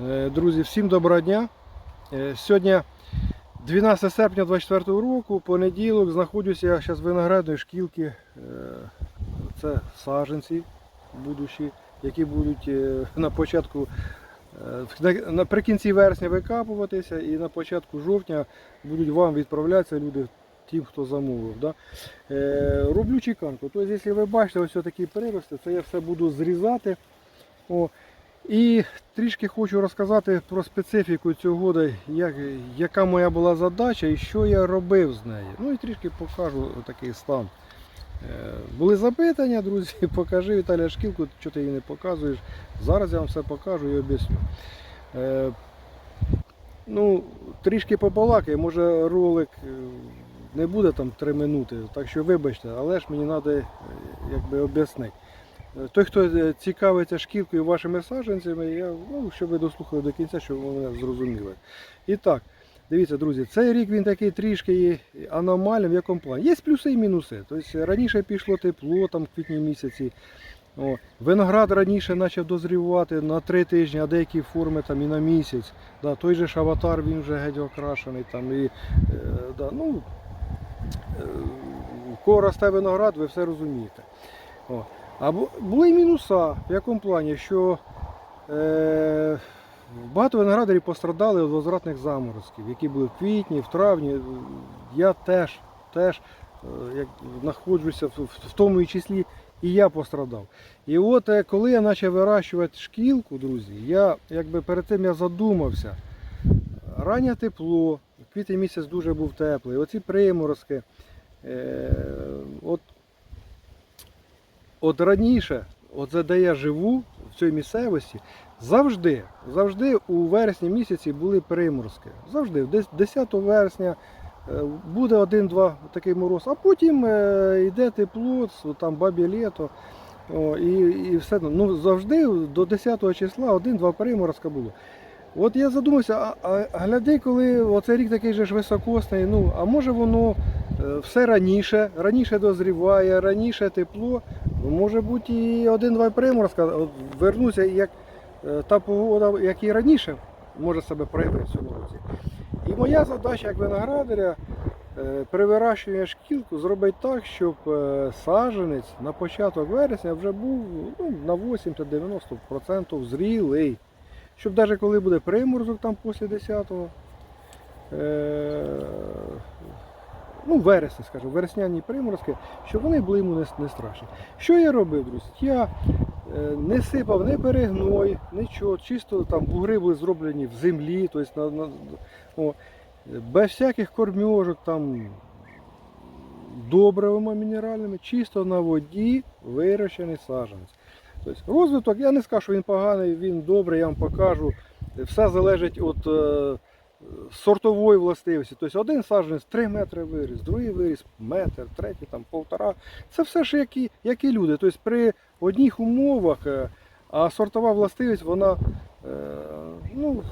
Е, Друзі, всім доброго дня. Е, Сьогодні 12 серпня 24 року, понеділок, знаходжуся я зараз в виноградної шкілки. Е, Це саджанці будущі, які будуть на початку наприкінці вересня викапуватися і на початку жовтня будуть вам відправлятися люди, тим, хто замовив. Да? Роблю чеканку. Тобто, якщо ви бачите ось такі прирости, це я все буду зрізати. О, і трішки хочу розказати про специфіку цього года, як, яка моя була задача і що я робив з нею. Ну і трішки покажу такий стан. Е, Були запитання, друзі, покажи Віталія Шкілку, що ти її не показуєш. Зараз я вам все покажу і об'ясню. Е, Ну, трішки побалакаю, може ролик е, не буде там 3 минути, так що вибачте, але ж мені треба якби об'яснити. Той, хто е, цікавиться шкілкою вашими саджанцями, я, ну, щоб ви дослухали до кінця, щоб ви мене зрозуміли. І так, дивіться, друзі, цей рік він такий трішки є аномальним, в якому плані. Є плюси і мінуси. Тобто раніше пішло тепло там в квітні місяці. О, виноград раніше почав дозрівати на три тижні, а деякі форми там і на місяць. Да, той же ж аватар він вже геть окрашений. Там, і, е, да, ну, е, кого росте виноград, ви все розумієте. О. А були й мінуса, в якому плані, що е, багато виноградарів пострадали від возвратних заморозків, які були в квітні, в травні. Я теж, теж е, як знаходжуся в, тому і числі і я пострадав. І от е, коли я почав вирощувати шкілку, друзі, я якби перед тим я задумався. Раннє тепло, квітень місяць дуже був теплий, оці приморозки. Е, от от раніше, от де я живу, в цій місцевості, завжди, завжди у вересні місяці були приморозки. Завжди, десь 10 вересня е, буде один-два такий мороз, а потім е, йде тепло, там бабі літо. О, і, і все. Ну, завжди до 10 числа один-два приморозка було. От я задумався, а, а гляди, коли оцей рік такий же ж високосний, ну, а може воно е, все раніше, раніше дозріває, раніше тепло, може бути і один-два приморозка, вернуся, як е, та погода, як і раніше може себе проявити в цьому році. І моя задача як виноградаря е, при вирощуванні шкілку зробити так, щоб е, саджанець на початок вересня вже був ну, на 80-90% зрілий. Щоб навіть коли буде приморозок там після 10-го, е, ну, вересня, скажімо, вересняні приморозки, щоб вони були йому не, не страшні. Що я робив, друзі? Я е, не сипав ні перегной, нічого, чисто там бугри були зроблені в землі, тобто на, на, о, без всяких кормьожок, там, добривами мінеральними, чисто на воді вирощений саджанець. Тобто розвиток, я не скажу, що він поганий, він добрий, я вам покажу. Все залежить від сортової властивості. Тобто один саджанець 3 метри виріс, другий виріс метр, третій там півтора. Це все ж як і, як і люди. Тобто при одних умовах, е, а сортова властивість, вона е, ну,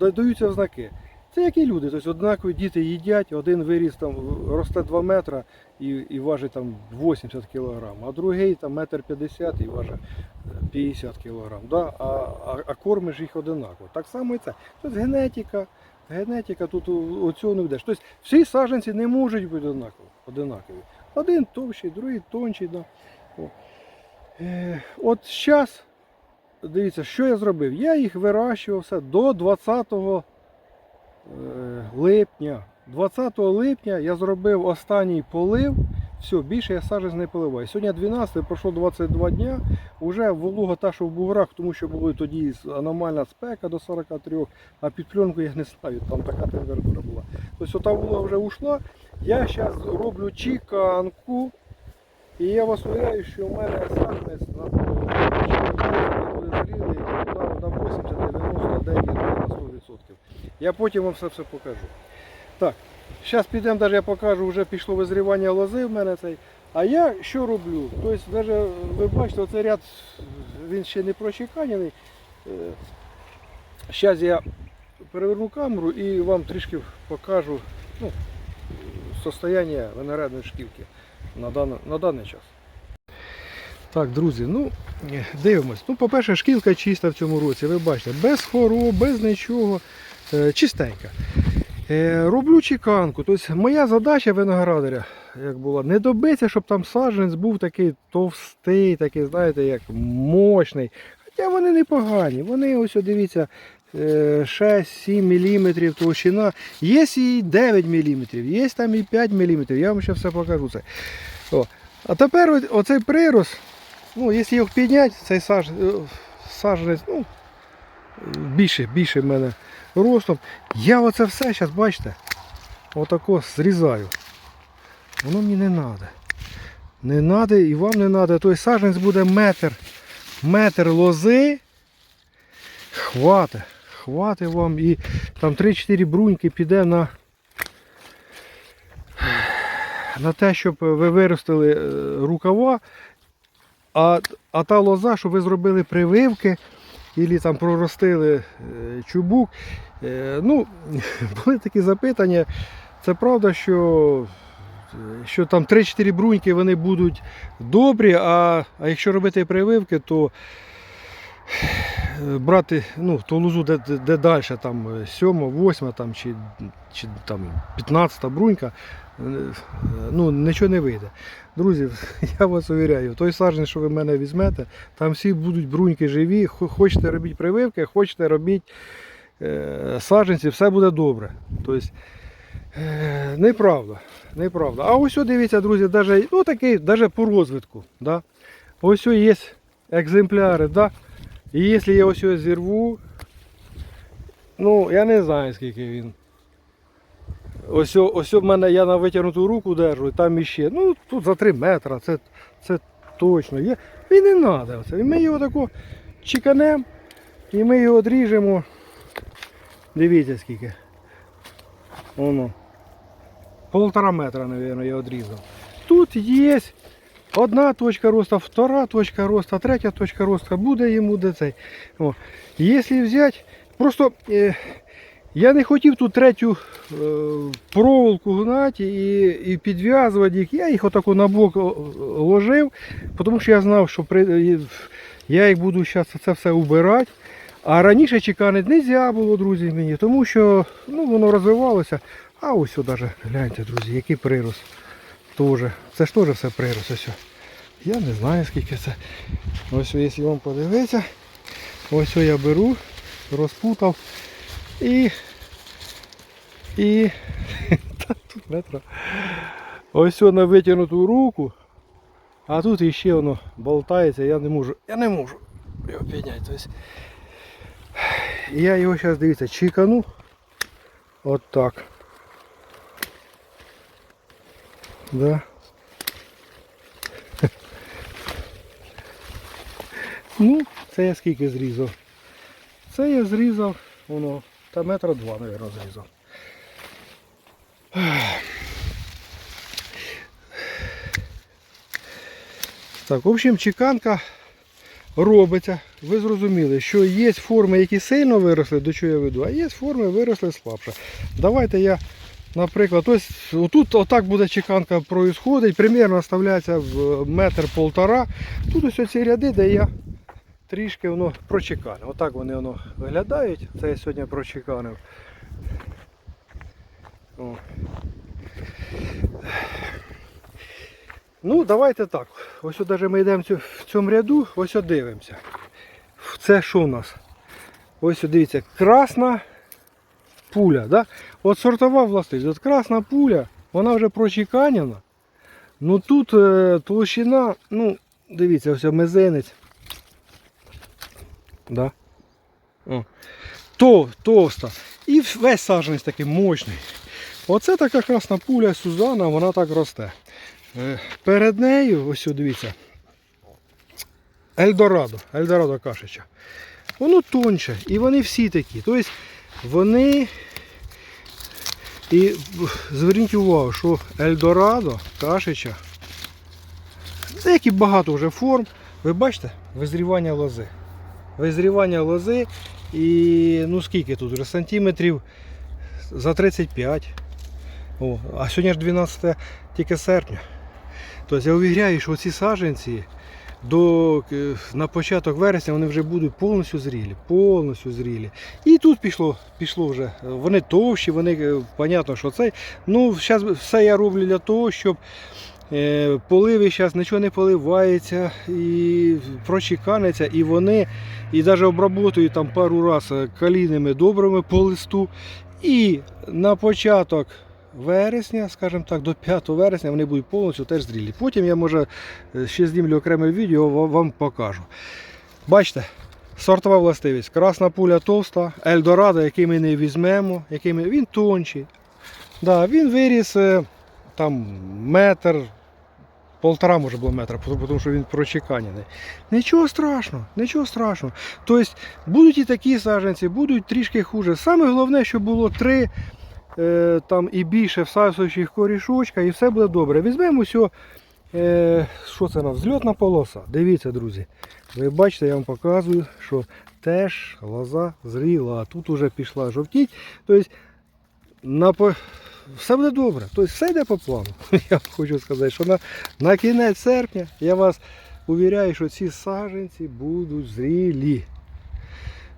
да- даються в знаки. Це як і люди, тобто однакові діти їдять, один виріс там, росте 2 метри і, і важить там 80 кг, а другий там метр 50 і важить е, 50 кг. Да? А, а, а кормиш їх одинаково. Так само і це. Тобто генетика, генетика тут у не йдеш. Тобто всі саджанці не можуть бути однакові. одинакові. Один товщий, другий тонший. Да? Е, от зараз, дивіться, що я зробив? Я їх вирощував все до 20 е, липня. 20 липня я зробив останній полив. Все, більше я саджанець не поливаю. Сьогодні 12, пройшло 22 дня. Уже волога та, що в буграх, тому що було тоді аномальна спека до 43, а під пленку я не ставлю, там така температура була. Тобто ота волога вже ушла. Я зараз роблю чеканку. І я вас уверяю, що у мене саджанець на буде на, на 80, 90, деякі на 100%. Я потім вам все все покажу. Так, зараз підемо, навіть я покажу, вже пішло визрівання лози в мене цей. А я що роблю? Тобто, навіть ви бачите, оцей ряд він ще не прочеканений. Зараз я переверну камеру і вам трішки покажу ну, состояние виноградної шківки на даний, на даний час. Так, друзі, ну е, дивимось. Ну, по-перше, шкілка чиста в цьому році, ви бачите, без хвороб, без нічого, е, чистенька. Е, роблю чеканку. Тобто моя задача виноградаря як була, не добитися, щоб там саджанець був такий товстий, такий, знаєте, як мощний. Хоча вони непогані. Вони ось, дивіться, е, 6-7 мм товщина. Є і 9 мм, є там і 5 мм. Я вам ще все покажу це. О. А тепер оцей прирос, ну, якщо його підняти, цей саж, е, саджанець, ну, більше, більше в мене ростом. Я оце все зараз, бачите, отако зрізаю. Воно мені не треба. Не треба і вам не треба. Той саджанець буде метр, метр лози. Хватить. Хватить вам і там 3-4 бруньки піде на, на те, щоб ви виростили е, рукава, а, а та лоза, щоб ви зробили прививки, або там проростили е, чубук. Е, Ну, були такі запитання. Це правда, що, що там 3-4 бруньки вони будуть добрі, а, а якщо робити прививки, то е, брати ну, ту лозу, де, де, далі, там 7, 8 там, чи, чи там 15 брунька, е, ну, нічого не вийде. Друзі, я вас увіряю, той саджанець, що ви в мене візьмете, там всі будуть бруньки живі, хочете робити прививки, хочете робити е, саджанці, все буде добре. Тобто, е, неправда. Неправда. А ось дивіться, друзі, даже, ну такий, даже по розвитку. Да? Ось є екземпляри. Да? І якщо я ось його зірву, ну я не знаю скільки він. Ось, ось в мене я на витягнуту руку держу, і там іще. Ну тут за 3 метри, це, це точно є. І не треба. І ми його тако чеканемо і ми його одріжемо. Дивіться скільки. Воно. Полтора метра, мабуть, я одрізав. Тут є одна точка росту, втора точка росту, третя точка росту. Буде йому де цей. Якщо взяти, просто е, я не хотів тут третю е, проволоку гнати і, і підв'язувати їх. Я їх отако на бок ложив, тому що я знав, що при, я їх буду зараз це все убирати. А раніше чеканити не можна було, друзі, мені, тому що ну, воно розвивалося. А ось даже, гляньте, друзі, який прирос. Тоже. Це ж теж все прирос. Ось. Я не знаю скільки це. Ось якщо вам подивитися, ось я беру, розпутав і. І. Тут метро. Ось на витягнуту руку. А тут іще воно болтається, я не можу. Я не можу його підняти. Тобто, я його зараз дивіться, чекану. От так. Да. Ну, це я скільки зрізав. Це я зрізав, воно, та метра два, мабуть, зрізав. Так, в общем, чеканка робиться. Ви зрозуміли, що є форми, які сильно виросли, до чого я веду, а є форми, виросли слабше. Давайте я, наприклад, ось тут отак буде чеканка проїсходить, примірно оставляється в метр полтора. Тут ось ці ряди, де я трішки воно прочеканив. Отак вони воно виглядають. Це я сьогодні прочеканив. О. Ну, давайте так. Ось даже ми йдемо в цьому ряду, ось дивимося. Це що у нас? Ось дивіться, красна пуля. Да? От сортова властивість. От красна пуля, вона вже прочеканена. Ну тут е, толщина, ну, дивіться, ось мизинець. Да? О. То, товста. І весь саджанець такий мощний. Оце така красна пуля Сузана, вона так росте. Е, Перед нею, ось дивіться, Ельдорадо, Ельдорадо кашича. Воно тоньше, і вони всі такі. Тобто вони. І зверніть увагу, що Ельдорадо, кашича, це як і багато вже форм. Ви бачите, визрівання лози. Визрівання лози і ну скільки тут вже сантиметрів за 35. О, а сьогодні ж 12 тільки серпня. Тобто я увіряю, що ці саджанці до, е, на початок вересня вони вже будуть повністю зрілі. Повністю зрілі. І тут пішло, пішло вже. Вони товщі, вони, е, понятно, що це. Ну, зараз все я роблю для того, щоб е, поливи зараз нічого не поливається і прочеканиться, і вони, і навіть обработаю там пару разів калійними добрими по листу. І на початок вересня, скажімо так, до 5 вересня вони будуть повністю теж зрілі. Потім я може е, ще знімлю окреме відео, вам покажу. Бачите, сортова властивість. Красна пуля товста, Ельдорадо, який ми не візьмемо, який ми... він тонший. Да, він виріс е, там метр, полтора може було метра, тому що він прочеканяний. Нічого страшного, нічого страшного. Тобто будуть і такі саджанці, будуть трішки хуже. Саме головне, щоб було три там і більше всасуючих корішочка, і все буде добре. Візьмемо все, е, що це на взльотна полоса. Дивіться, друзі. Ви бачите, я вам показую, що теж лоза зріла, а тут уже пішла жовтіть. Тобто на все буде добре. Тобто все йде по плану. Я хочу сказати, що на, на кінець серпня я вас увіряю, що ці саджанці будуть зрілі.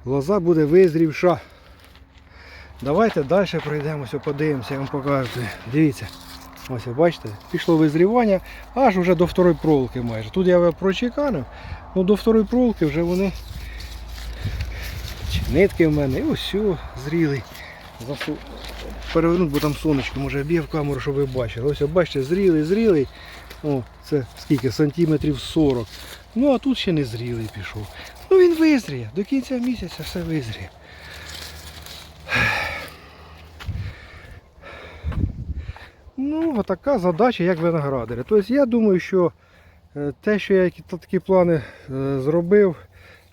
Лоза буде визрівша. Давайте далі пройдемося, подивимося, я вам покажу. Дивіться. Ось бачите, пішло визрівання аж уже до второї проволоки майже. Тут я прочеканив, ну до второї проволоки вже вони нитки в мене. І ось все, зрілий. Засу... Перевернуть, бо там сонечко може б'є в камеру, щоб ви бачили. Ось бачите, зрілий, зрілий. О, це скільки? Сантиметрів 40. Ну а тут ще не зрілий пішов. Ну він визріє. До кінця місяця все визріє. Ну, отака задача, як виноградаря. Тобто я думаю, що е, те, що я такі плани е, зробив,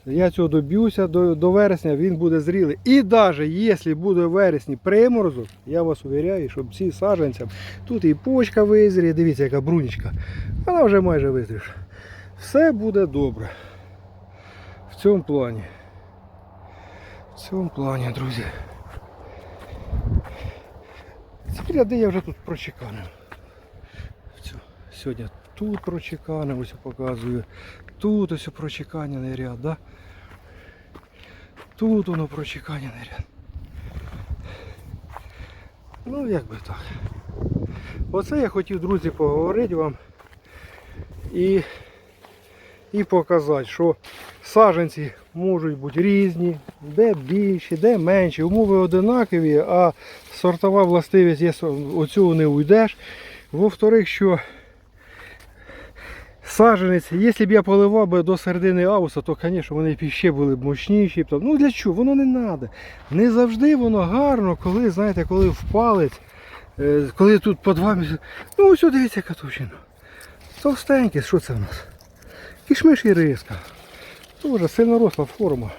я цього доб'юся до, до вересня, він буде зрілий. І навіть якщо буде в вересні приморозок, я вас увіряю, що ці саджанцям, тут і почка визріє, дивіться, яка брунічка, вона вже майже визрівша. Все буде добре. В цьому плані. В цьому плані, друзі. Ці ряди я вже тут прочеканив. Сьогодні тут прочеканив, ось показую. Тут ось прочеканяний ряд, да? Тут воно прочеканяний ряд. Ну, як би так. Оце я хотів, друзі, поговорити вам і, і показати, що саджанці можуть бути різні, де більші, де менші, умови одинакові, а сортова властивість, є, оцього не уйдеш. Во-вторых, що саджанець, якщо б я поливав би до середини августа, то, звісно, вони б ще були б мощніші. Ну для чого? Воно не треба. Не завжди воно гарно, коли, знаєте, коли в палець, е, коли тут по два місяці. Ну ось дивіться, яка товщина. Товстенькі, що це в нас? Кішмиш і риска. Дуже сильно росла форма.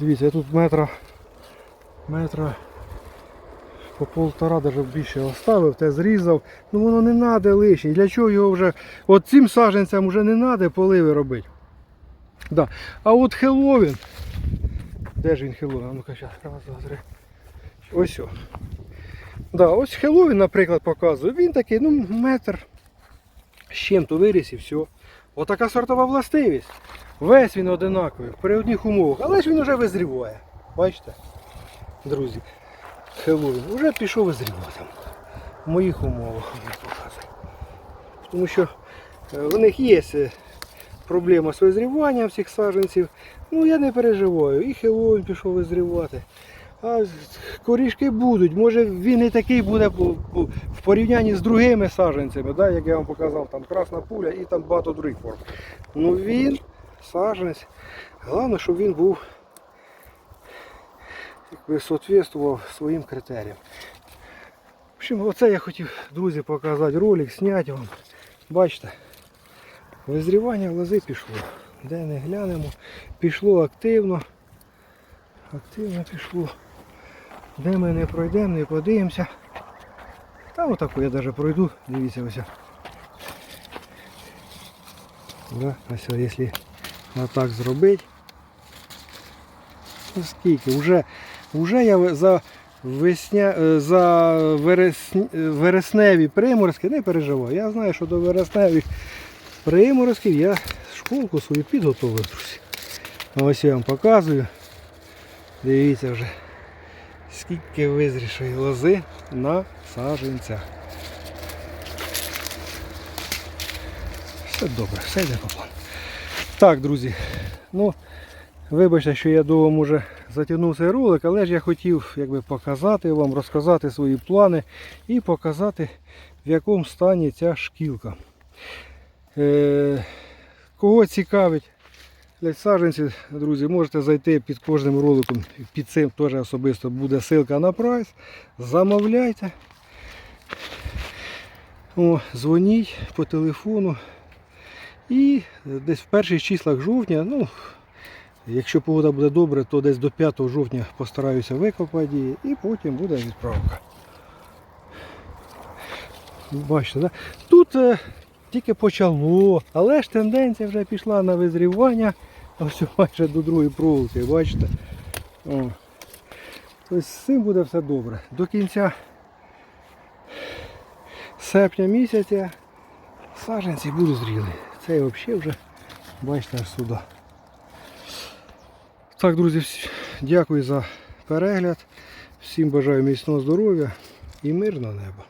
Дивіться, я тут метра, метра по полтора, навіть більше оставив, те зрізав. Ну воно не треба лишнє. Для чого його вже. От цим саджанцям вже не треба поливи робити. Да. А от Хеллоуін. Де ж він Хеллоуін? А ну-ка зараз, раз, два, три. Ось. Да, ось Хеллоуін, наприклад, показую. Він такий, ну, метр з чим-то виріс і все. Отака сортова властивість. Весь він одинаковий, при одних умовах, але ж він вже визріває. Бачите? Друзі, Хеллоуін вже пішов визрівати. В моїх умовах. Тому що е, в них є е, проблема з визріванням всіх саджанців. Ну я не переживаю. І Хеллоуін пішов визрівати. А корішки будуть. Може він і такий буде в порівнянні з другими саджанцями, да, як я вам показав, там красна пуля і там багато других форм. Ну він, саджанець, головне, щоб він був якби соответствував своїм критеріям. В общем, оце я хотів, друзі, показати ролик, зняти вам. Бачите, визрівання лози пішло. Де не глянемо, пішло активно. Активно пішло. Де ми не пройдемо, не подивимося. Та отаку я навіть пройду, дивіться ось. Да, ось, якщо отак зробити. Ну скільки? Уже, уже я за, весня, е, за вересні, е, вересневі приморозки не переживаю. Я знаю, що до вересневих приморозків я школку свою підготовив. Ось я вам показую. Дивіться вже, скільки визрішої лози на саженцях. Все добре, все йде по плану. Так, друзі, ну, вибачте, що я довго може затягнув цей ролик, але ж я хотів якби, показати вам, розказати свої плани і показати, в якому стані ця шкілка. Е, кого цікавить саджанці, друзі, можете зайти під кожним роликом, під цим теж особисто буде ссылка на прайс. Замовляйте. О, дзвоніть по телефону. І десь в перших числах жовтня, ну, якщо погода буде добре, то десь до 5 жовтня постараюся викопати її і потім буде відправка. Бачите, да? тут е, тільки почало, але ж тенденція вже пішла на визрівання. Ось майже до другої проволоки, бачите? О. Тобто з цим буде все добре. До кінця серпня місяця саджанці будуть зріли. Це взагалі вже, бачите, аж сюди. Так, друзі, дякую за перегляд. Всім бажаю міцного здоров'я і мирного неба.